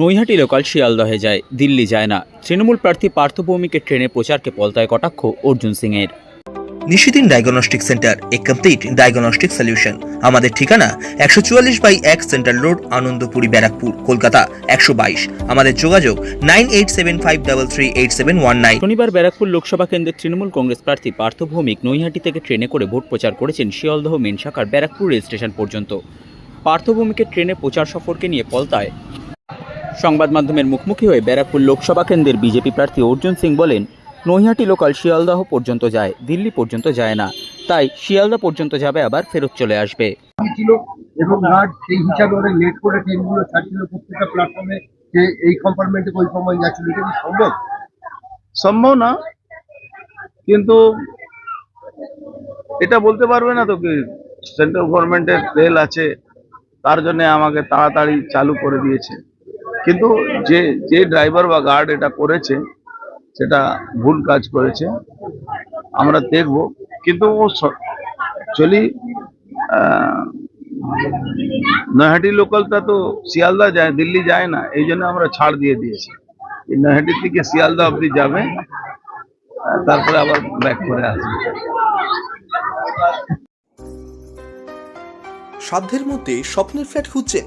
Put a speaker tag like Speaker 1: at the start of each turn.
Speaker 1: Naihati local শিয়ালদহে যায় দিল্লি যায় না। তৃণমূল প্রার্থী পার্থ ভৌমিকের ট্রেনে প্রচারকে পলতায় কটাক্ষ অর্জুন সিংয়ের।
Speaker 2: নিশিদিন ডায়াগনস্টিক সেন্টার এ কমপ্লিট ডায়াগনস্টিক সলিউশন আমাদের ঠিকানা একশো চুয়াল্লিশ বাই এক সেন্ট্রাল রোড আনন্দপুরি ব্যারাকপুর কলকাতা একশো বাইশ। আমাদের যোগাযোগ nine eight seven five double three eight seven one nine.
Speaker 1: শনিবার ব্যারাকপুর লোকসভা কেন্দ্রের তৃণমূল কংগ্রেস প্রার্থী পার্থ ভৌমিক নৈহাটি থেকে ট্রেনে করে ভোট প্রচার করেছেন শিয়ালদহ মেন শাখার ব্যারাকপুর রেল স্টেশন পর্যন্ত। পার্থ ভৌমিকের ট্রেনে প্রচার সফরকে নিয়ে পলতায় সংবাদ মাধ্যমের মুখোমুখি হয়ে ব্যারাকপুর লোকসভা কেন্দ্রের বিজেপি প্রার্থী অর্জুন সিং বলেন নৈহাটি লোকাল শিয়ালদাহ পর্যন্ত যায় দিল্লি পর্যন্ত যায় না। তাই শিয়ালদা পর্যন্ত যাবে আবার ফেরত চলে আসবে।
Speaker 3: ছিল এবং গার্ড সেই হিসাবে লেট করে ট্রেনগুলো ছাড়ছিল প্রত্যেকটা প্ল্যাটফর্মে যে এই কম্পার্টমেন্টে ওই সময় যাচ্ছিল। এটা কি সম্ভব?
Speaker 4: সম্ভব না কিন্তু এটা বলতে পারবে না তো কি সেন্ট্রাল গভর্নমেন্টের রেল আছে তার জন্য আমাকে তাড়াতাড়ি চালু করে দিয়েছে। কিন্তু যে যে ড্রাইভার বা গার্ড এটা করেছে, সেটা ভুল কাজ করেছে, আমরা দেখব। কিন্তু ও অ্যাকচুয়ালি নৈহাটি লোকালটা তো শিয়ালদা যায়, দিল্লি যায় না, এই জন্য আমরা ছাড় দিয়ে দিয়েছি। নৈহাটি থেকে শিয়ালদা অবধি যাবে তারপরে আবার ব্যাক করে আসবে।
Speaker 2: সাধ্যের মধ্যে স্বপ্নের ফ্ল্যাট খুঁজছেন